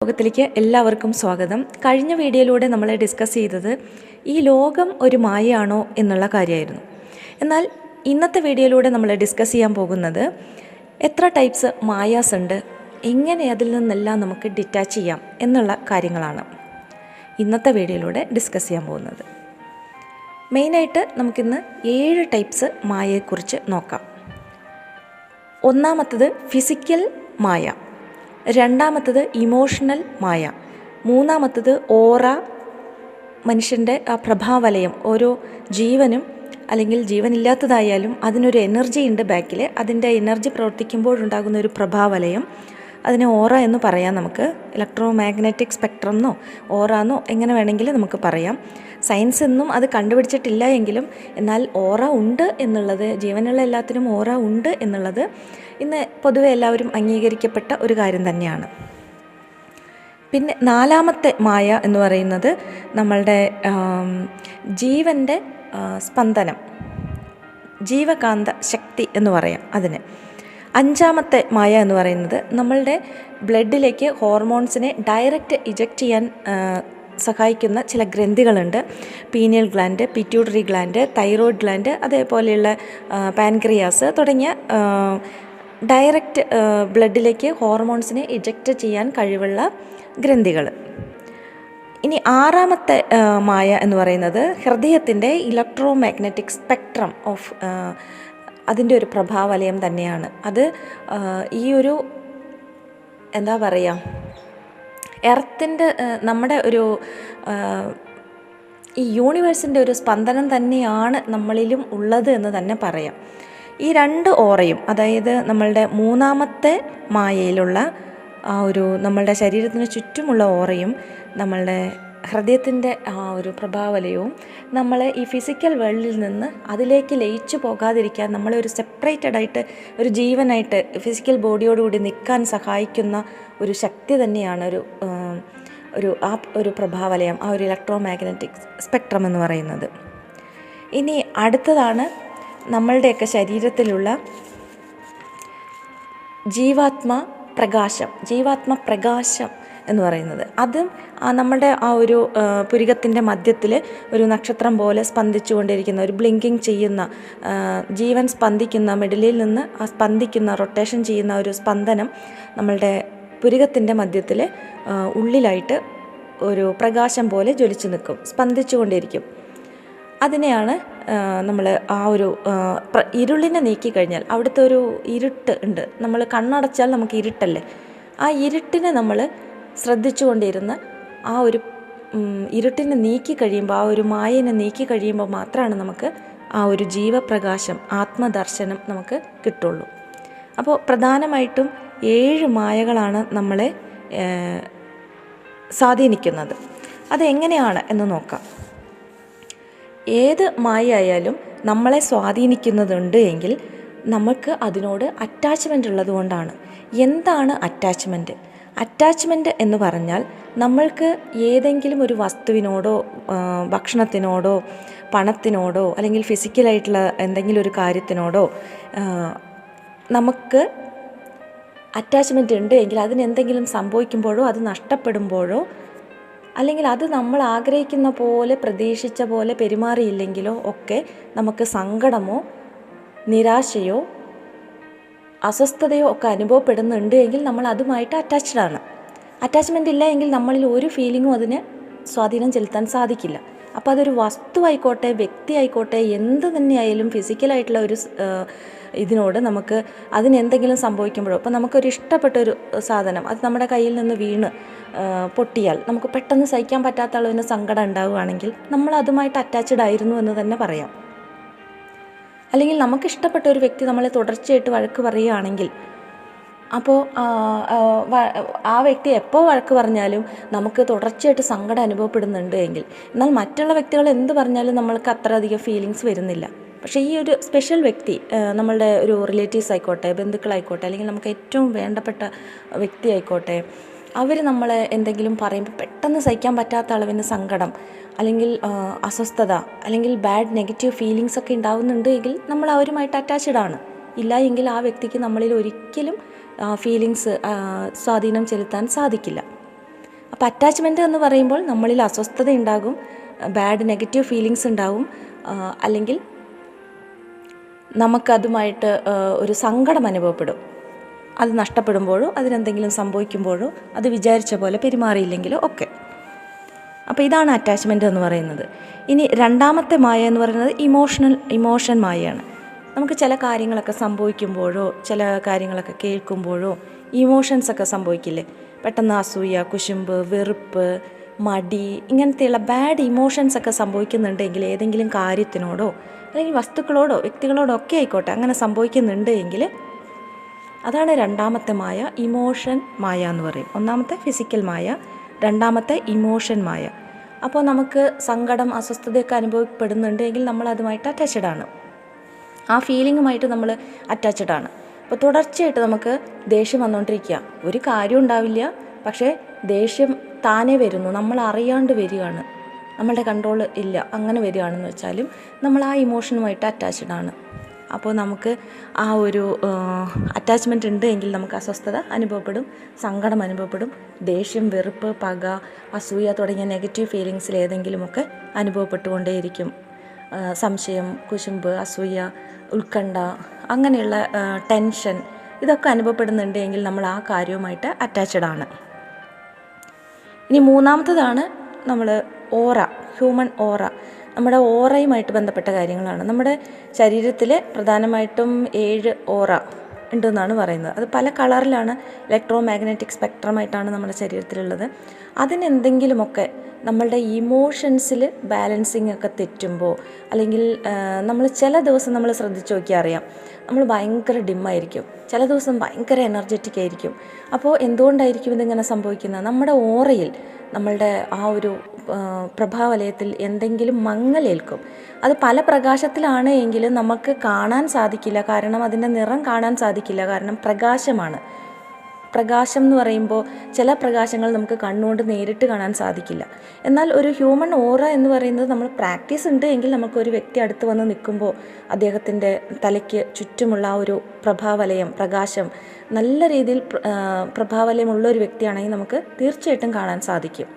ലോകത്തിലേക്ക് എല്ലാവർക്കും സ്വാഗതം. കഴിഞ്ഞ വീഡിയോയിലൂടെ നമ്മൾ ഡിസ്കസ് ചെയ്തത് ഈ ലോകം ഒരു മായയാണോ എന്നുള്ള കാര്യമായിരുന്നു. എന്നാൽ ഇന്നത്തെ വീഡിയോയിലൂടെ നമ്മൾ ഡിസ്കസ് ചെയ്യാൻ പോകുന്നത് എത്ര ടൈപ്സ് മായാസ് ഉണ്ട് എങ്ങനെ അതിൽ നിന്നെല്ലാം നമുക്ക് ഡിറ്റാച്ച് ചെയ്യാം എന്നുള്ള കാര്യങ്ങളാണ് ഇന്നത്തെ വീഡിയോയിലൂടെ ഡിസ്കസ് ചെയ്യാൻ പോകുന്നത്. മെയിനായിട്ട് നമുക്കിന്ന് ഏഴ് ടൈപ്സ് മായയെക്കുറിച്ച് നോക്കാം. ഒന്നാമത്തത് ഫിസിക്കൽ മായ. രണ്ടാമത്തത് ഇമോഷണൽ മായ. മൂന്നാമത്തത് ഓറ മനുഷ്യന്റെ ആ പ്രഭാവലയം ഓരോ ജീവനും അല്ലെങ്കിൽ ജീവനില്ലാത്തതായാലും അതിനൊരു എനർജി ഉണ്ട് ബാക്കിൽ അതിന്റെ എനർജി പ്രവർത്തിക്കുമ്പോഴുണ്ടാകുന്ന ഒരു പ്രഭാവലയം. അതിനെ ഓറ എന്ന് പറയാം നമുക്ക്. ഇലക്ട്രോ മാഗ്നറ്റിക് സ്പെക്ട്രം എന്നോ ഓറ എന്നോ എങ്ങനെ വേണമെങ്കിലും നമുക്ക് പറയാം. സയൻസ് എന്നും അത് കണ്ടുപിടിച്ചിട്ടില്ല എങ്കിലും എന്നാൽ ഓറ ഉണ്ട് എന്നുള്ളത് ജീവനുള്ള എല്ലാത്തിനും ഓറ ഉണ്ട് എന്നുള്ളത് ഇന്ന് പൊതുവെ എല്ലാവരും അംഗീകരിക്കപ്പെട്ട ഒരു കാര്യം തന്നെയാണ്. പിന്നെ നാലാമത്തെ മായ എന്ന് പറയുന്നത് നമ്മളുടെ ജീവന്റെ സ്പന്ദനം ജീവകാന്ത ശക്തി എന്ന് പറയാം അതിന്. അഞ്ചാമത്തെ മായ എന്ന് പറയുന്നത് നമ്മളുടെ ബ്ലഡിലേക്ക് ഹോർമോൺസിനെ ഡയറക്റ്റ് ഇജക്റ്റ് ചെയ്യാൻ സഹായിക്കുന്ന ചില ഗ്രന്ഥികളുണ്ട്. Pineal gland pituitary gland thyroid gland അതേപോലെയുള്ള പാൻക്രിയാസ് തുടങ്ങിയ ഡയറക്റ്റ് ബ്ലഡിലേക്ക് ഹോർമോൺസിനെ ഇജക്റ്റ് ചെയ്യാൻ കഴിവുള്ള ഗ്രന്ഥികൾ. ഇനി ആറാമത്തെ മായ എന്ന് പറയുന്നത് ഹൃദയത്തിന്റെ ഇലക്ട്രോ മാഗ്നറ്റിക് സ്പെക്ട്രം ഓഫ് അതിന്റെ ഒരു പ്രഭാവലയം തന്നെയാണ്. അത് ഈ ഒരു എന്താ പറയുക എർത്തിന്റെ നമ്മുടെ ഒരു ഈ യൂണിവേഴ്സിന്റെ ഒരു സ്പന്ദനം തന്നെയാണ് നമ്മളിലും ഉള്ളത് എന്ന് തന്നെ പറയാം. ഈ രണ്ട് ഓറയും അതായത് നമ്മളുടെ മൂന്നാമത്തെ മായയിലുള്ള ആ ഒരു നമ്മളുടെ ശരീരത്തിന് ചുറ്റുമുള്ള ഓറയും നമ്മളുടെ ഹൃദയത്തിന്റെ ആ ഒരു പ്രഭാവലയവും നമ്മളെ ഈ ഫിസിക്കൽ വേൾഡിൽ നിന്ന് അതിലേക്ക് ലയിച്ചു പോകാതിരിക്കാൻ നമ്മളെ ഒരു സെപ്പറേറ്റഡ് ആയിട്ട് ഒരു ജീവനായിട്ട് ഫിസിക്കൽ ബോഡിയോടുകൂടി നിൽക്കാൻ സഹായിക്കുന്ന ഒരു ശക്തി തന്നെയാണ് ഒരു ഒരു ആ ഒരു പ്രഭാവലയം ആ ഒരു ഇലക്ട്രോ മാഗ്നറ്റിക് സ്പെക്ട്രം എന്ന് പറയുന്നത്. ഇനി അടുത്തതാണ് നമ്മളുടെയൊക്കെ ശരീരത്തിലുള്ള ജീവാത്മ പ്രകാശം. ജീവാത്മ പ്രകാശം എന്ന് പറയുന്നത്. അത് നമ്മുടെ ആ ഒരു പുരികത്തിന്റെ മധ്യത്തിൽ ഒരു നക്ഷത്രം പോലെ സ്പന്ദിച്ചു കൊണ്ടിരിക്കുന്ന ഒരു ബ്ലിങ്കിങ് ചെയ്യുന്ന ജീവൻ സ്പന്ദിക്കുന്ന മിഡിലിൽ നിന്ന് ആ സ്പന്ദിക്കുന്ന റൊട്ടേഷൻ ചെയ്യുന്ന ഒരു സ്പന്ദനം നമ്മളുടെ പുരികത്തിന്റെ മധ്യത്തിൽ ഉള്ളിലായിട്ട് ഒരു പ്രകാശം പോലെ ജ്വലിച്ചു നിൽക്കും സ്പന്ദിച്ചുകൊണ്ടിരിക്കും. അതിനെയാണ് നമ്മൾ ആ ഒരു ഇരുളിനെ നീക്കി കഴിഞ്ഞാൽ അവിടുത്തെ ഒരു ഇരുട്ട് ഉണ്ട്. നമ്മൾ കണ്ണടച്ചാൽ നമുക്ക് ഇരുട്ടല്ലേ? ആ ഇരുട്ടിനെ നമ്മൾ ശ്രദ്ധിച്ചുകൊണ്ടിരുന്ന ആ ഒരു ഇരുട്ടിനെ നീക്കി കഴിയുമ്പോൾ ആ ഒരു മായനെ നീക്കി കഴിയുമ്പോൾ മാത്രമാണ് നമുക്ക് ആ ഒരു ജീവപ്രകാശം ആത്മദർശനം നമുക്ക് കിട്ടുള്ളൂ. അപ്പോൾ പ്രധാനമായിട്ടും ഏഴ് മായകളാണ് നമ്മളെ സ്വാധീനിക്കുന്നത്. അതെങ്ങനെയാണ് എന്ന് നോക്കാം. ഏത് മായയായാലും നമ്മളെ സ്വാധീനിക്കുന്നതുണ്ട് എങ്കിൽ നമുക്ക് അതിനോട് അറ്റാച്ച്മെന്റ് ഉള്ളത് കൊണ്ടാണ് എന്താണ് അറ്റാച്ച്മെന്റ് അറ്റാച്ച്മെന്റ് എന്ന് പറഞ്ഞാൽ നമ്മൾക്ക് ഏതെങ്കിലും ഒരു വസ്തുവിനോടോ ഭക്ഷണത്തിനോടോ പണത്തിനോടോ അല്ലെങ്കിൽ ഫിസിക്കലായിട്ടുള്ള എന്തെങ്കിലും ഒരു കാര്യത്തിനോടോ നമുക്ക് അറ്റാച്ച്മെന്റ് ഉണ്ട് എങ്കിൽ അതിന് എന്തെങ്കിലും സംഭവിക്കുമ്പോഴോ അത് നഷ്ടപ്പെടുമ്പോഴോ അല്ലെങ്കിൽ അത് നമ്മൾ ആഗ്രഹിക്കുന്ന പോലെ പ്രതീക്ഷിച്ച പോലെ പെരുമാറിയില്ലെങ്കിലോ ഒക്കെ നമുക്ക് സങ്കടമോ നിരാശയോ അസ്വസ്ഥതയോ ഒക്കെ അനുഭവപ്പെടുന്നുണ്ട് എങ്കിൽ നമ്മൾ അതുമായിട്ട് അറ്റാച്ച്ഡ് ആണ്. അറ്റാച്ച്മെന്റ് ഇല്ല എങ്കിൽ നമ്മളിൽ ഒരു ഫീലിങ്ങും അതിന് സ്വാധീനം ചെലുത്താൻ സാധിക്കില്ല. അപ്പോൾ അതൊരു വസ്തു ആയിക്കോട്ടെ വ്യക്തി ആയിക്കോട്ടെ എന്ത് തന്നെയായാലും ഫിസിക്കലായിട്ടുള്ള ഒരു ഇതിനോട് നമുക്ക് അതിനെന്തെങ്കിലും സംഭവിക്കുമ്പോഴോ ഇപ്പോൾ നമുക്കൊരു ഇഷ്ടപ്പെട്ട ഒരു സാധനം അത് നമ്മുടെ കയ്യിൽ നിന്ന് വീണ് പൊട്ടിയാൽ നമുക്ക് പെട്ടെന്ന് സഹിക്കാൻ പറ്റാത്ത അളവിന് സങ്കടം ഉണ്ടാവുകയാണെങ്കിൽ നമ്മൾ അതുമായിട്ട് അറ്റാച്ച്ഡ് ആയിരുന്നു എന്ന് തന്നെ പറയാം. അല്ലെങ്കിൽ നമുക്ക് ഇഷ്ടപ്പെട്ട ഒരു വ്യക്തി നമ്മളെ തുടർച്ചയായിട്ട് വഴക്ക് പറയുകയാണെങ്കിൽ അപ്പോൾ ആ വ്യക്തി എപ്പോൾ വഴക്ക് പറഞ്ഞാലും നമുക്ക് തുടർച്ചയായിട്ട് സങ്കടം അനുഭവപ്പെടുന്നുണ്ട് എങ്കിൽ എന്നാൽ മറ്റുള്ള വ്യക്തികൾ എന്ത് പറഞ്ഞാലും നമ്മൾക്ക് അത്ര അധികം ഫീലിങ്സ് വരുന്നില്ല. പക്ഷേ ഈ ഒരു സ്പെഷ്യൽ വ്യക്തി നമ്മളുടെ ഒരു റിലേറ്റീവ്സ് ആയിക്കോട്ടെ ബന്ധുക്കളായിക്കോട്ടെ അല്ലെങ്കിൽ നമുക്ക് ഏറ്റവും വേണ്ടപ്പെട്ട വ്യക്തി ആയിക്കോട്ടെ അവർ നമ്മളെ എന്തെങ്കിലും പറയുമ്പോൾ പെട്ടെന്ന് സഹിക്കാൻ പറ്റാത്ത അളവിന് സങ്കടം അല്ലെങ്കിൽ അസ്വസ്ഥത അല്ലെങ്കിൽ ബാഡ് നെഗറ്റീവ് ഫീലിങ്സ് ഒക്കെ ഉണ്ടാവുന്നുണ്ട് എങ്കിൽ നമ്മൾ അവരുമായിട്ട് അറ്റാച്ച്ഡ് ആണ്. ഇല്ല എങ്കിൽ ആ വ്യക്തിക്ക് നമ്മളിൽ ഒരിക്കലും ഫീലിങ്സ് സ്വാധീനം ചെലുത്താൻ സാധിക്കില്ല. അപ്പോൾ അറ്റാച്ച്മെന്റ് എന്ന് പറയുമ്പോൾ നമ്മളിൽ അസ്വസ്ഥത ഉണ്ടാകും ബാഡ് നെഗറ്റീവ് ഫീലിങ്സ് ഉണ്ടാവും അല്ലെങ്കിൽ നമുക്കതുമായിട്ട് ഒരു സങ്കടം അനുഭവപ്പെടും. അത് നഷ്ടപ്പെടുമ്പോഴോ അതിനെന്തെങ്കിലും സംഭവിക്കുമ്പോഴോ അത് വിചാരിച്ച പോലെ പെരുമാറിയില്ലെങ്കിലോ ഒക്കെ. അപ്പോൾ ഇതാണ് അറ്റാച്ച്മെന്റ് എന്ന് പറയുന്നത്. ഇനി രണ്ടാമത്തെ മായ എന്ന് പറയുന്നത് ഇമോഷണൽ ഇമോഷൻ മായയാണ്. നമുക്ക് ചില കാര്യങ്ങളൊക്കെ സംഭവിക്കുമ്പോഴോ ചില കാര്യങ്ങളൊക്കെ കേൾക്കുമ്പോഴോ ഇമോഷൻസ് ഒക്കെ സംഭവിക്കില്ലേ? പെട്ടെന്ന് അസൂയ കുശുമ്പ് വെറുപ്പ് മടി ഇങ്ങനത്തെയുള്ള ബാഡ് ഇമോഷൻസ് ഒക്കെ സംഭവിക്കുന്നുണ്ടെങ്കിൽ ഏതെങ്കിലും കാര്യത്തിനോടോ അല്ലെങ്കിൽ വസ്തുക്കളോടോ വ്യക്തികളോടോ ഒക്കെ ആയിക്കോട്ടെ അങ്ങനെ സംഭവിക്കുന്നുണ്ട് എങ്കിൽ അതാണ് രണ്ടാമത്തെ മായ ഇമോഷൻ മായ എന്ന് പറയും. ഒന്നാമത്തെ ഫിസിക്കൽ മായ രണ്ടാമത്തെ ഇമോഷൻ മായ. അപ്പോൾ നമുക്ക് സങ്കടം അസ്വസ്ഥതയൊക്കെ അനുഭവപ്പെടുന്നുണ്ടെങ്കിൽ നമ്മൾ അതുമായിട്ട് അറ്റാച്ച്ഡ് ആണ്. ആ ഫീലിങ്ങുമായിട്ട് നമ്മൾ അറ്റാച്ച്ഡ് ആണ്. അപ്പോൾ തുടർച്ചയായിട്ട് നമുക്ക് ദേഷ്യം വന്നുകൊണ്ടിരിക്കുക. ഒരു കാര്യം ഉണ്ടാവില്ല പക്ഷേ ദേഷ്യം താനേ വരുന്നു. നമ്മൾ അറിയാണ്ട് വരികയാണ്. നമ്മളുടെ കൺട്രോൾ ഇല്ല. അങ്ങനെ വരികയാണെന്ന് വെച്ചാലും നമ്മൾ ആ ഇമോഷനുമായിട്ട് അറ്റാച്ച്ഡ് ആണ്. അപ്പോൾ നമുക്ക് ആ ഒരു അറ്റാച്ച്മെന്റ് ഉണ്ട് എങ്കിൽ നമുക്ക് അസ്വസ്ഥത അനുഭവപ്പെടും സങ്കടം അനുഭവപ്പെടും ദേഷ്യം വെറുപ്പ് പക അസൂയ തുടങ്ങിയ നെഗറ്റീവ് ഫീലിങ്സിൽ ഏതെങ്കിലുമൊക്കെ അനുഭവപ്പെട്ടുകൊണ്ടേയിരിക്കും. സംശയം കുശുമ്പ് അസൂയ ഉത്കണ്ഠ അങ്ങനെയുള്ള ടെൻഷൻ ഇതൊക്കെ അനുഭവപ്പെടുന്നുണ്ട് എങ്കിൽ നമ്മൾ ആ കാര്യവുമായിട്ട് അറ്റാച്ച്ഡ് ആണ്. ഇനി മൂന്നാമത്തതാണ് നമ്മൾ ഓറ ഹ്യൂമൻ ഓറ. നമ്മുടെ ഓറയുമായിട്ട് ബന്ധപ്പെട്ട കാര്യങ്ങളാണ്. നമ്മുടെ ശരീരത്തിൽ പ്രധാനമായിട്ടും ഏഴ് ഓറ ഉണ്ടെന്നാണ് പറയുന്നത്. അത് പല കളറിലാണ് ഇലക്ട്രോ മാഗ്നറ്റിക് സ്പെക്ട്രമായിട്ടാണ് നമ്മുടെ ശരീരത്തിലുള്ളത്. അതിനെന്തെങ്കിലുമൊക്കെ നമ്മളുടെ ഇമോഷൻസിൽ ബാലൻസിങ് ഒക്കെ തെറ്റുമ്പോൾ അല്ലെങ്കിൽ നമ്മൾ ചില ദിവസം നമ്മൾ ശ്രദ്ധിച്ച് നോക്കിയാൽ അറിയാം നമ്മൾ ഭയങ്കര ഡിമ്മായിരിക്കും ചില ദിവസം ഭയങ്കര എനർജറ്റിക് ആയിരിക്കും. അപ്പോൾ എന്തുകൊണ്ടായിരിക്കും ഇതിങ്ങനെ സംഭവിക്കുന്നത്? നമ്മുടെ ഓറയിൽ നമ്മളുടെ ആ ഒരു പ്രഭാവലയത്തിൽ എന്തെങ്കിലും മങ്ങലേൽക്കും. അത് പല പ്രകാശത്തിലാണ് എങ്കിലും നമുക്ക് കാണാൻ സാധിക്കില്ല. കാരണം അതിന്റെ നിറം കാണാൻ സാധിക്കില്ല. കാരണം പ്രകാശമാണ്. പ്രകാശം എന്ന് പറയുമ്പോൾ ചില പ്രകാശങ്ങൾ നമുക്ക് കണ്ണുകൊണ്ട് നേരിട്ട് കാണാൻ സാധിക്കില്ല. എന്നാൽ ഒരു ഹ്യൂമൻ ഓറ എന്ന് പറയുന്നത് നമ്മൾ പ്രാക്ടീസ് ഉണ്ട് എങ്കിൽ നമുക്ക് ഒരു വ്യക്തി അടുത്ത് വന്ന് നിൽക്കുമ്പോൾ അദ്ദേഹത്തിന്റെ തലയ്ക്ക് ചുറ്റുമുള്ള ആ ഒരു പ്രഭാവലയം പ്രകാശം നല്ല രീതിയിൽ പ്രഭാവലയമുള്ള ഒരു വ്യക്തിയാണെങ്കിൽ നമുക്ക് തീർച്ചയായിട്ടും കാണാൻ സാധിക്കും.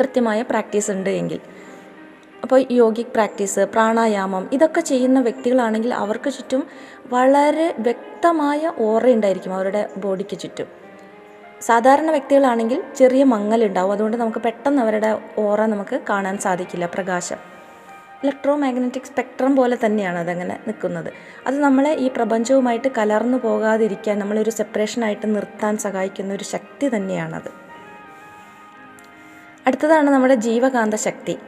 കൃത്യമായ പ്രാക്ടീസ് ഉണ്ട് എങ്കിൽ. അപ്പോൾ യോഗിക് പ്രാക്ടീസ് പ്രാണായാമം ഇതൊക്കെ ചെയ്യുന്ന വ്യക്തികളാണെങ്കിൽ അവർക്ക് ചുറ്റും വളരെ വ്യക്തമായ ഓറ ഉണ്ടായിരിക്കും അവരുടെ ബോഡിക്ക് ചുറ്റും. സാധാരണ വ്യക്തികളാണെങ്കിൽ ചെറിയ മങ്ങലുണ്ടാവും അതുകൊണ്ട് നമുക്ക് പെട്ടെന്ന് അവരുടെ ഓറ നമുക്ക് കാണാൻ സാധിക്കില്ല പ്രകാശം. ഇലക്ട്രോ മാഗ്നറ്റിക് സ്പെക്ട്രം പോലെ തന്നെയാണ് അതങ്ങനെ നിൽക്കുന്നത്. അത് നമ്മളെ ഈ പ്രപഞ്ചവുമായിട്ട് കലർന്നു പോകാതിരിക്കാൻ നമ്മളൊരു സെപ്പറേഷനായിട്ട് നിർത്താൻ സഹായിക്കുന്ന ഒരു ശക്തി തന്നെയാണത്. അടുത്തതാണ് നമ്മുടെ ജീവകാന്ത ശക്തി.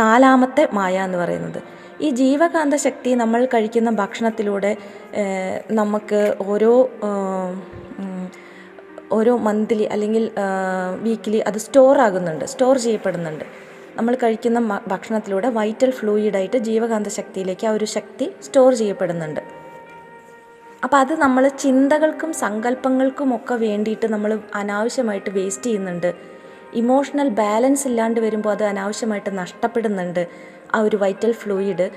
നാലാമത്തെ മായ എന്ന് പറയുന്നത്. ഈ ജീവകാന്ത ശക്തി നമ്മൾ കഴിക്കുന്ന ഭക്ഷണത്തിലൂടെ നമുക്ക് ഓരോ ഓരോ മന്ത്ലി അല്ലെങ്കിൽ വീക്കിലി അത് സ്റ്റോർ ആകുന്നുണ്ട് സ്റ്റോർ ചെയ്യപ്പെടുന്നുണ്ട്. നമ്മൾ കഴിക്കുന്ന ഭക്ഷണത്തിലൂടെ വൈറ്റൽ ഫ്ലൂയിഡായിട്ട് ജീവകാന്ത ശക്തിയിലേക്ക് ആ ഒരു ശക്തി സ്റ്റോർ ചെയ്യപ്പെടുന്നുണ്ട്. അപ്പോൾ അത് നമ്മൾ ചിന്തകൾക്കും സങ്കല്പങ്ങൾക്കും ഒക്കെ വേണ്ടിയിട്ട് നമ്മൾ അനാവശ്യമായിട്ട് വേസ്റ്റ് ചെയ്യുന്നുണ്ട്. ഇമോഷണൽ ബാലൻസ് ഇല്ലാണ്ട് വരുമ്പോൾ അത് അനാവശ്യമായിട്ട് നഷ്ടപ്പെടുന്നുണ്ട് ആ ഒരു വൈറ്റൽ ഫ്ലൂയിഡ്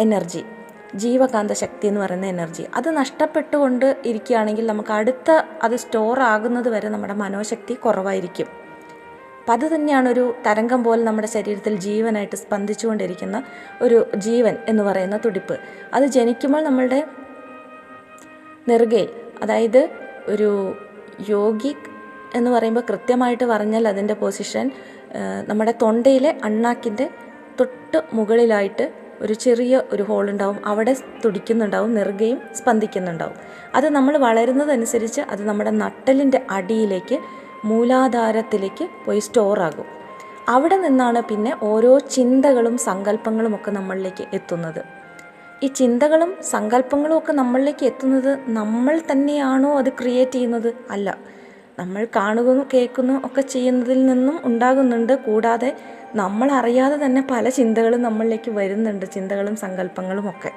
എനർജി ജീവകാന്ത ശക്തി എന്ന് പറയുന്ന എനർജി. അത് നഷ്ടപ്പെട്ടുകൊണ്ട് ഇരിക്കുകയാണെങ്കിൽ നമുക്ക് അടുത്ത അത് സ്റ്റോർ ആകുന്നത് വരെ നമ്മുടെ മനോശക്തി കുറവായിരിക്കും. അപ്പം അത് തന്നെയാണ് ഒരു തരംഗം പോലെ നമ്മുടെ ശരീരത്തിൽ ജീവനായിട്ട് സ്പന്ദിച്ചുകൊണ്ടിരിക്കുന്ന ഒരു ജീവൻ എന്ന് പറയുന്ന തുടിപ്പ്. അത് ജനിക്കുമ്പോൾ നമ്മളുടെ നെറുകയിൽ അതായത് ഒരു യോഗിക് എന്ന് പറയുമ്പോൾ കൃത്യമായിട്ട് പറഞ്ഞാൽ അതിന്റെ പൊസിഷൻ നമ്മുടെ തൊണ്ടയിലെ അണ്ണാക്കിന്റെ തൊട്ട് മുകളിലായിട്ട് ഒരു ചെറിയ ഒരു ഹോൾ ഉണ്ടാവും. അവിടെ തുടിക്കുന്നുണ്ടാവും നെറുകയും സ്പന്ദിക്കുന്നുണ്ടാവും. അത് നമ്മൾ വളരുന്നതനുസരിച്ച് അത് നമ്മുടെ നട്ടലിന്റെ അടിയിലേക്ക് മൂലാധാരത്തിലേക്ക് പോയി സ്റ്റോറാകും അവിടെ നിന്നാണ് പിന്നെ ഓരോ ചിന്തകളും സങ്കല്പങ്ങളും ഒക്കെ നമ്മളിലേക്ക് എത്തുന്നത്. ഈ ചിന്തകളും സങ്കല്പങ്ങളും ഒക്കെ നമ്മളിലേക്ക് എത്തുന്നത് നമ്മൾ തന്നെയാണോ അത് ക്രിയേറ്റ് ചെയ്യുന്നത്? അല്ല. നമ്മൾ കാണുകയും കേൾക്കുന്നു ഒക്കെ ചെയ്യുന്നതിൽ നിന്നും ഉണ്ടാകുന്നുണ്ട്. കൂടാതെ നമ്മൾ അറിയാതെ തന്നെ പല ചിന്തകളും നമ്മളിലേക്ക് വരുന്നുണ്ട് ചിന്തകളും സങ്കല്പങ്ങളും ഒക്കെ.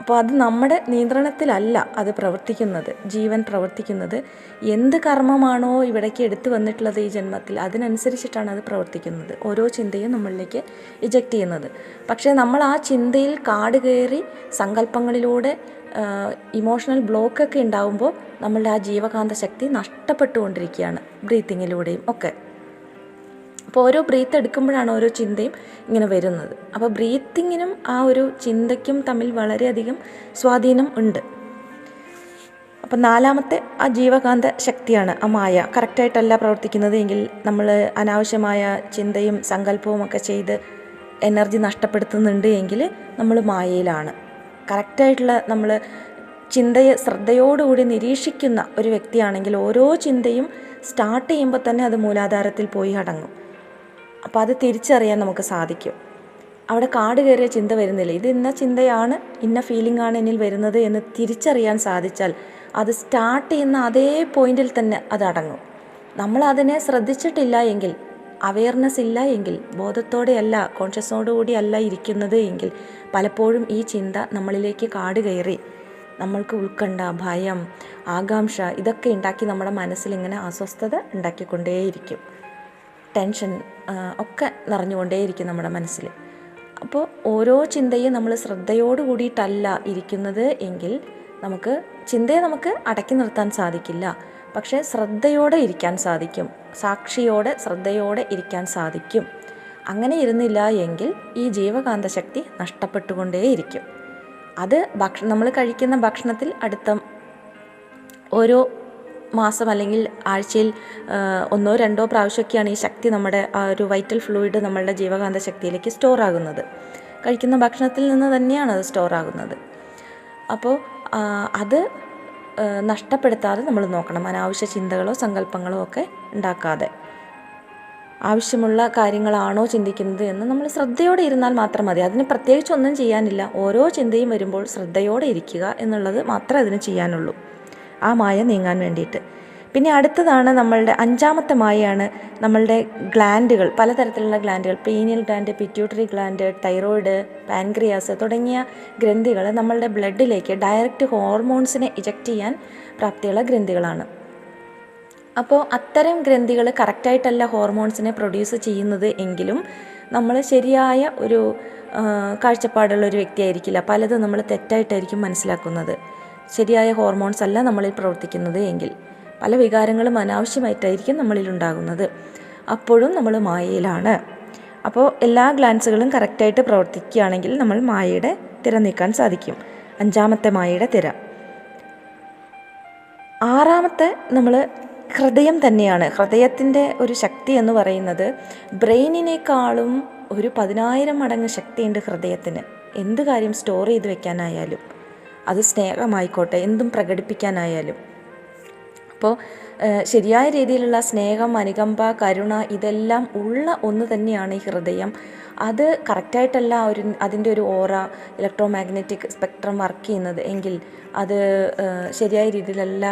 അപ്പോൾ അത് നമ്മുടെ നിയന്ത്രണത്തിലല്ല അത് പ്രവർത്തിക്കുന്നത് ജീവൻ പ്രവർത്തിക്കുന്നത്. എന്ത് കർമ്മമാണോ ഇവിടേക്ക് എടുത്തു വന്നിട്ടുള്ളത് ഈ ജന്മത്തിൽ അതിനനുസരിച്ചിട്ടാണ് അത് പ്രവർത്തിക്കുന്നത്. ഓരോ ചിന്തയും നമ്മളിലേക്ക് ഇജക്റ്റ് ചെയ്യുന്നത്. പക്ഷേ നമ്മൾ ആ ചിന്തയിൽ കാട് കയറി സങ്കല്പങ്ങളിലൂടെ ഇമോഷണൽ ബ്ലോക്കൊക്കെ ഉണ്ടാവുമ്പോൾ നമ്മളുടെ ആ ജീവകാന്ത ശക്തി നഷ്ടപ്പെട്ടുകൊണ്ടിരിക്കുകയാണ് ബ്രീത്തിങ്ങിലൂടെയും ഒക്കെ. അപ്പോൾ ഓരോ ബ്രീത്ത് എടുക്കുമ്പോഴാണ് ഓരോ ചിന്തയും ഇങ്ങനെ വരുന്നത്. അപ്പോൾ ബ്രീത്തിങ്ങിനും ആ ഒരു ചിന്തയ്ക്കും തമ്മിൽ വളരെയധികം സ്വാധീനം ഉണ്ട്. അപ്പം നാലാമത്തെ ആ ജീവകാന്ത ശക്തിയാണ് ആ മായ. കറക്റ്റായിട്ടല്ല പ്രവർത്തിക്കുന്നത് എങ്കിൽ നമ്മൾ അനാവശ്യമായ ചിന്തയും സങ്കല്പവും ഒക്കെ ചെയ്ത് എനർജി നഷ്ടപ്പെടുത്തുന്നുണ്ട് എങ്കിൽ നമ്മൾ മായയിലാണ്. കറക്റ്റായിട്ടുള്ള നമ്മൾ ചിന്തയെ ശ്രദ്ധയോടുകൂടി നിരീക്ഷിക്കുന്ന ഒരു വ്യക്തിയാണെങ്കിൽ ഓരോ ചിന്തയും സ്റ്റാർട്ട് ചെയ്യുമ്പോൾ തന്നെ അത് മൂലാധാരത്തിൽ പോയി അടങ്ങും. അപ്പോൾ അത് തിരിച്ചറിയാൻ നമുക്ക് സാധിക്കും. അവിടെ കാട് കയറിയ ചിന്ത വരുന്നില്ല. ഇത് ഇന്ന ചിന്തയാണ് ഇന്ന ഫീലിംഗ് ആണ് എന്നിൽ വരുന്നത് എന്ന് തിരിച്ചറിയാൻ സാധിച്ചാൽ അത് സ്റ്റാർട്ട് ചെയ്യുന്ന അതേ പോയിന്റിൽ തന്നെ അത് അടങ്ങും. നമ്മൾ അതിനെ ശ്രദ്ധിച്ചിട്ടില്ല എങ്കിൽ അവയർനെസ് ഇല്ല എങ്കിൽ ബോധത്തോടെയല്ല കോൺഷ്യസോടുകൂടി അല്ല ഇരിക്കുന്നത് എങ്കിൽ പലപ്പോഴും ഈ ചിന്ത നമ്മളിലേക്ക് കാട് കയറി. നമ്മൾക്ക് ഉത്കണ്ഠ ഭയം ആകാംക്ഷ ഇതൊക്കെ ഉണ്ടാക്കി നമ്മുടെ മനസ്സിൽ ഇങ്ങനെ അസ്വസ്ഥത ഉണ്ടാക്കിക്കൊണ്ടേയിരിക്കും. ടെൻഷൻ ഒക്കെ നിറഞ്ഞുകൊണ്ടേയിരിക്കും നമ്മുടെ മനസ്സിൽ. അപ്പോൾ ഓരോ ചിന്തയും നമ്മൾ ശ്രദ്ധയോട് കൂടിയിട്ടല്ല ഇരിക്കുന്നത് എങ്കിൽ നമുക്ക് ചിന്തയെ നമുക്ക് അടക്കി നിർത്താൻ സാധിക്കില്ല. പക്ഷേ ശ്രദ്ധയോടെ ഇരിക്കാൻ സാധിക്കും. സാക്ഷിയോടെ ശ്രദ്ധയോടെ ഇരിക്കാൻ സാധിക്കും. അങ്ങനെ ഇരുന്നില്ല എങ്കിൽ ഈ ജീവകാന്ത ശക്തി നഷ്ടപ്പെട്ടുകൊണ്ടേയിരിക്കും. അത് ഭക്ഷ നമ്മൾ കഴിക്കുന്ന ഭക്ഷണത്തിൽ അടുത്ത ഓരോ മാസം അല്ലെങ്കിൽ ആഴ്ചയിൽ ഒന്നോ രണ്ടോ പ്രാവശ്യമൊക്കെയാണ് ഈ ശക്തി നമ്മുടെ ആ ഒരു വൈറ്റൽ ഫ്ലൂയിഡ് നമ്മളുടെ ജീവകാന്ത ശക്തിയിലേക്ക് സ്റ്റോർ ആകുന്നത് കഴിക്കുന്ന ഭക്ഷണത്തിൽ നിന്ന് തന്നെയാണ് അത് സ്റ്റോർ ആകുന്നത് അപ്പോൾ അത് നഷ്ടപ്പെടുത്താതെ നമ്മൾ നോക്കണം. അനാവശ്യ ചിന്തകളോ സങ്കല്പങ്ങളോ ഒക്കെ ഉണ്ടാക്കാതെ. ആവശ്യമുള്ള കാര്യങ്ങളാണോ ചിന്തിക്കുന്നത് എന്ന് നമ്മൾ ശ്രദ്ധയോടെ ഇരുന്നാൽ മാത്രം മതി. അതിന് പ്രത്യേകിച്ച് ഒന്നും ചെയ്യാനില്ല. ഓരോ ചിന്തയും വരുമ്പോൾ ശ്രദ്ധയോടെ ഇരിക്കുക എന്നുള്ളത് മാത്രമേ അതിന് ചെയ്യാനുള്ളൂ. ആ മായ നീങ്ങാൻ വേണ്ടിയിട്ട്. പിന്നെ അടുത്തതാണ് നമ്മളുടെ അഞ്ചാമത്തെ മായയാണ് നമ്മളുടെ ഗ്ലാൻഡുകൾ പലതരത്തിലുള്ള ഗ്ലാൻഡുകൾ pineal gland pituitary gland thyroid pancreas തുടങ്ങിയ ഗ്രന്ഥികൾ നമ്മളുടെ ബ്ലഡിലേക്ക് ഡയറക്റ്റ് ഹോർമോൺസിനെ ഇജക്റ്റ് ചെയ്യാൻ പ്രാപ്തിയുള്ള ഗ്രന്ഥികളാണ്. അപ്പോൾ അത്തരം ഗ്രന്ഥികൾ കറക്റ്റായിട്ടല്ല ഹോർമോൺസിനെ പ്രൊഡ്യൂസ് ചെയ്യുന്നത് എങ്കിലും നമ്മൾ ശരിയായ ഒരു കാഴ്ചപ്പാടുള്ള ഒരു വ്യക്തിയായിരിക്കില്ല. പലതും നമ്മൾ തെറ്റായിട്ടായിരിക്കും മനസ്സിലാക്കുന്നത്. ശരിയായ ഹോർമോൺസ് അല്ല നമ്മളിൽ പ്രവർത്തിക്കുന്നത് എങ്കിൽ. പല വികാരങ്ങളും അനാവശ്യമായിട്ടായിരിക്കും നമ്മളിൽ ഉണ്ടാകുന്നത് അപ്പോഴും നമ്മൾ മായയിലാണ്. അപ്പോൾ എല്ലാ ഗ്ലാൻസുകളും കറക്റ്റായിട്ട് പ്രവർത്തിക്കുകയാണെങ്കിൽ നമ്മൾ മായയുടെ തിര നീക്കാൻ സാധിക്കും. അഞ്ചാമത്തെ മായയുടെ തിര. ആറാമത്തെ നമ്മൾ ഹൃദയം തന്നെയാണ്. ഹൃദയത്തിന്റെ ഒരു ശക്തി എന്ന് പറയുന്നത് ബ്രെയിനിനേക്കാളും ഒരു പതിനായിരം മടങ്ങ് ശക്തിയുണ്ട് ഹൃദയത്തിന്. എന്ത് കാര്യം സ്റ്റോർ ചെയ്ത് വെക്കാനായാലും അത് സ്നേഹമായിക്കോട്ടെ എന്തും പ്രകടിപ്പിക്കാനായാലും. അപ്പോൾ ശരിയായ രീതിയിലുള്ള സ്നേഹം അനുകമ്പ കരുണ ഇതെല്ലാം ഉള്ള ഒന്ന് തന്നെയാണ് ഈ ഹൃദയം. അത് കറക്റ്റായിട്ടല്ല ഒരു അതിന്റെ ഒരു aura electromagnetic spectrum work ചെയ്യുന്നത് എങ്കിൽ അത് ശരിയായ രീതിയിലല്ല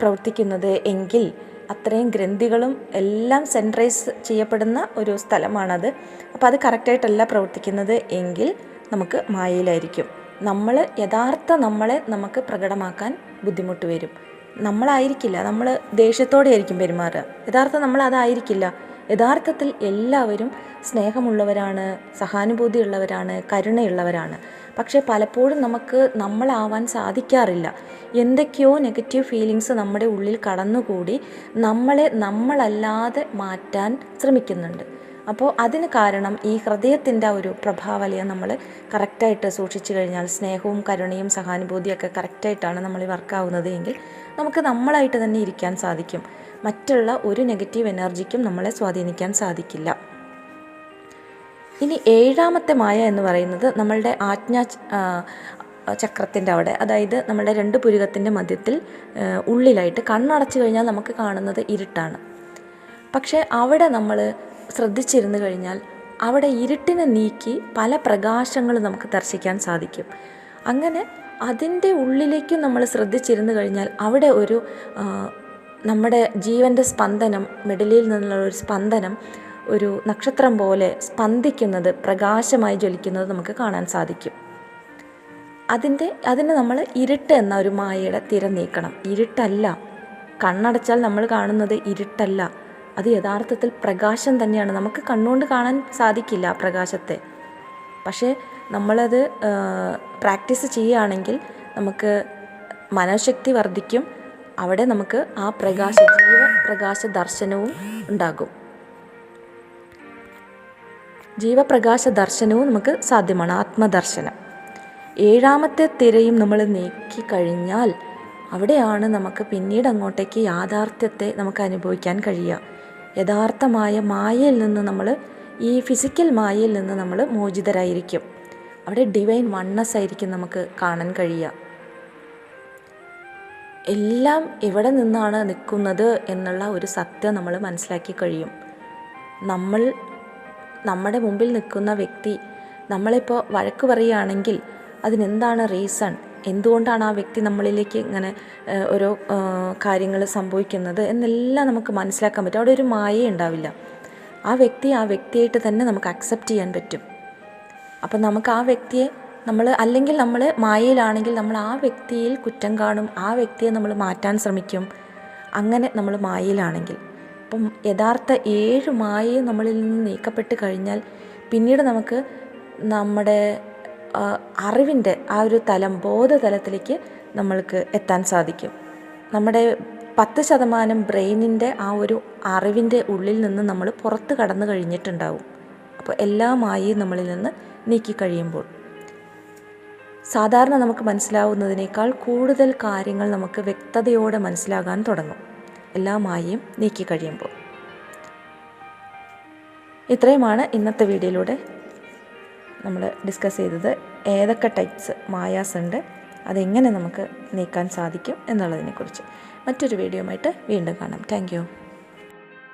പ്രവർത്തിക്കുന്നത് എങ്കിൽ അത്രയും ഗ്രന്ഥികളും എല്ലാം സെൻട്രൈസ് ചെയ്യപ്പെടുന്ന ഒരു സ്ഥലമാണത്. അപ്പോൾ അത് കറക്റ്റായിട്ടല്ല പ്രവർത്തിക്കുന്നത് എങ്കിൽ നമുക്ക് മായയിലായിരിക്കും. നമ്മൾ യഥാർത്ഥ നമ്മളെ നമുക്ക് പ്രകടമാക്കാൻ ബുദ്ധിമുട്ട് വരും. നമ്മളായിരിക്കില്ല. നമ്മൾ ദേഷ്യത്തോടെ ആയിരിക്കും പെരുമാറുക. യഥാർത്ഥം നമ്മൾ അതായിരിക്കില്ല യഥാർത്ഥത്തിൽ എല്ലാവരും സ്നേഹമുള്ളവരാണ് സഹാനുഭൂതിയുള്ളവരാണ് കരുണയുള്ളവരാണ്. പക്ഷേ പലപ്പോഴും നമുക്ക് നമ്മളാവാൻ സാധിക്കാറില്ല. എന്തൊക്കെയോ നെഗറ്റീവ് ഫീലിങ്സ് നമ്മുടെ ഉള്ളിൽ കടന്നുകൂടി നമ്മളെ നമ്മളല്ലാതെ മാറ്റാൻ ശ്രമിക്കുന്നുണ്ട്. അപ്പോൾ അതിന് കാരണം ഈ ഹൃദയത്തിന്റെ ഒരു പ്രഭാവലയം നമ്മൾ കറക്റ്റായിട്ട് സൂക്ഷിച്ചു കഴിഞ്ഞാൽ സ്നേഹവും കരുണയും സഹാനുഭൂതിയൊക്കെ കറക്റ്റായിട്ടാണ് നമ്മൾ വർക്കാവുന്നത് എങ്കിൽ നമുക്ക് നമ്മളായിട്ട് തന്നെ ഇരിക്കാൻ സാധിക്കും. മറ്റുള്ള ഒരു നെഗറ്റീവ് എനർജിക്കും നമ്മളെ സ്വാധീനിക്കാൻ സാധിക്കില്ല. ഇനി ഏഴാമത്തെ മായ എന്ന് പറയുന്നത് നമ്മളുടെ ആജ്ഞാ ചക്രത്തിന്റെ അവിടെ. അതായത് നമ്മുടെ രണ്ട് പുരുകത്തിന്റെ മധ്യത്തിൽ ഉള്ളിലായിട്ട് കണ്ണടച്ചു കഴിഞ്ഞാൽ നമുക്ക് കാണുന്നത് ഇരുട്ടാണ്. പക്ഷേ അവിടെ നമ്മൾ ശ്രദ്ധിച്ചിരുന്നു കഴിഞ്ഞാൽ അവിടെ ഇരുട്ടിനെ നീക്കി പല പ്രകാശങ്ങളും നമുക്ക് ദർശിക്കാൻ സാധിക്കും. അങ്ങനെ അതിന്റെ ഉള്ളിലേക്ക് നമ്മൾ ശ്രദ്ധിച്ചിരുന്നു കഴിഞ്ഞാൽ അവിടെ ഒരു നമ്മുടെ ജീവന്റെ സ്പന്ദനം മിഡിലിൽ നിന്നുള്ള ഒരു സ്പന്ദനം ഒരു നക്ഷത്രം പോലെ സ്പന്ദിക്കുന്നത് പ്രകാശമായി ജ്വലിക്കുന്നത് നമുക്ക് കാണാൻ സാധിക്കും. അതിന്റെ അതിന് നമ്മൾ ഇരുട്ട് എന്ന ഒരു മായയുടെ തിര നീക്കണം. ഇരുട്ടല്ല. കണ്ണടച്ചാൽ നമ്മൾ കാണുന്നത് ഇരുട്ടല്ല. അത് യഥാർത്ഥത്തിൽ പ്രകാശം തന്നെയാണ്. നമുക്ക് കണ്ണുകൊണ്ട് കാണാൻ സാധിക്കില്ല ആ പ്രകാശത്തെ. പക്ഷേ നമ്മളത് പ്രാക്ടീസ് ചെയ്യുകയാണെങ്കിൽ നമുക്ക് മനഃശക്തി വർദ്ധിക്കും. അവിടെ നമുക്ക് ആ പ്രകാശ ജീവ പ്രകാശ ദർശനവും ഉണ്ടാകും. ജീവപ്രകാശ ദർശനവും നമുക്ക് സാധ്യമാണ്. ആത്മദർശനം. ഏഴാമത്തെ തിരയും നമ്മൾ നീക്കി കഴിഞ്ഞാൽ അവിടെയാണ് നമുക്ക് പിന്നീട് അങ്ങോട്ടേക്ക് യാഥാർത്ഥ്യത്തെ നമുക്ക് അനുഭവിക്കാൻ കഴിയുക. യഥാർത്ഥമായ മായയിൽ നിന്ന് നമ്മൾ ഈ ഫിസിക്കൽ മായയിൽ നിന്ന് നമ്മൾ മോചിതരായിരിക്കും. അവിടെ ഡിവൈൻ വണ്ണസ് ആയിരിക്കും നമുക്ക് കാണാൻ കഴിയുക. എല്ലാം എവിടെ നിന്നാണ് നിൽക്കുന്നത് എന്നുള്ള ഒരു സത്യം നമ്മൾ മനസ്സിലാക്കി കഴിയും. നമ്മൾ നമ്മുടെ മുമ്പിൽ നിൽക്കുന്ന വ്യക്തി നമ്മളിപ്പോൾ വഴക്ക് പറയുകയാണെങ്കിൽ അതിനെന്താണ് റീസൺ എന്തുകൊണ്ടാണ് ആ വ്യക്തി നമ്മളിലേക്ക് ഇങ്ങനെ ഓരോ കാര്യങ്ങൾ സംഭവിക്കുന്നത് എന്നെല്ലാം നമുക്ക് മനസ്സിലാക്കാൻ പറ്റും. അവിടെ ഒരു മായ ഉണ്ടാവില്ല. ആ വ്യക്തി ആ വ്യക്തിയായിട്ട് തന്നെ നമുക്ക് അക്സെപ്റ്റ് ചെയ്യാൻ പറ്റും. അപ്പം നമുക്ക് ആ വ്യക്തിയെ നമ്മൾ അല്ലെങ്കിൽ നമ്മൾ മായയിലാണെങ്കിൽ നമ്മൾ ആ വ്യക്തിയിൽ കുറ്റം കാണും ആ വ്യക്തിയെ നമ്മൾ മാറ്റാൻ ശ്രമിക്കും. അങ്ങനെ നമ്മൾ മായയിലാണെങ്കിൽ. അപ്പം യഥാർത്ഥ ഏഴ് മായയും നമ്മളിൽ നിന്ന് നീക്കപ്പെട്ട് കഴിഞ്ഞാൽ പിന്നീട് നമുക്ക് നമ്മുടെ അറിവിന്റെ ആ ഒരു തലം ബോധതലത്തിലേക്ക് നമ്മൾക്ക് എത്താൻ സാധിക്കും. നമ്മുടെ പത്ത് ശതമാനം ബ്രെയിനിന്റെ ആ ഒരു അറിവിന്റെ ഉള്ളിൽ നിന്ന് നമ്മൾ പുറത്ത് കടന്നു കഴിഞ്ഞിട്ടുണ്ടാവും. അപ്പോൾ എല്ലാമായി നമ്മളിൽ നിന്ന് നീക്കി കഴിയുമ്പോൾ. സാധാരണ നമുക്ക് മനസ്സിലാവുന്നതിനേക്കാൾ കൂടുതൽ കാര്യങ്ങൾ നമുക്ക് വ്യക്തതയോടെ മനസ്സിലാകാൻ തുടങ്ങും. എല്ലാ മായയും നീക്കി കഴിയുമ്പോൾ. ഇത്രയുമാണ് ഇന്നത്തെ വീഡിയോയിലൂടെ. നമ്മൾ ഡിസ്കസ് ചെയ്തത് ഏതൊക്കെ ടൈപ്സ് മായാസ് ഉണ്ട് അതെങ്ങനെ നമുക്ക് നീക്കാൻ സാധിക്കും എന്നുള്ളതിനെക്കുറിച്ച്. മറ്റൊരു വീഡിയോ ആയിട്ട് വീണ്ടും കാണാം. താങ്ക്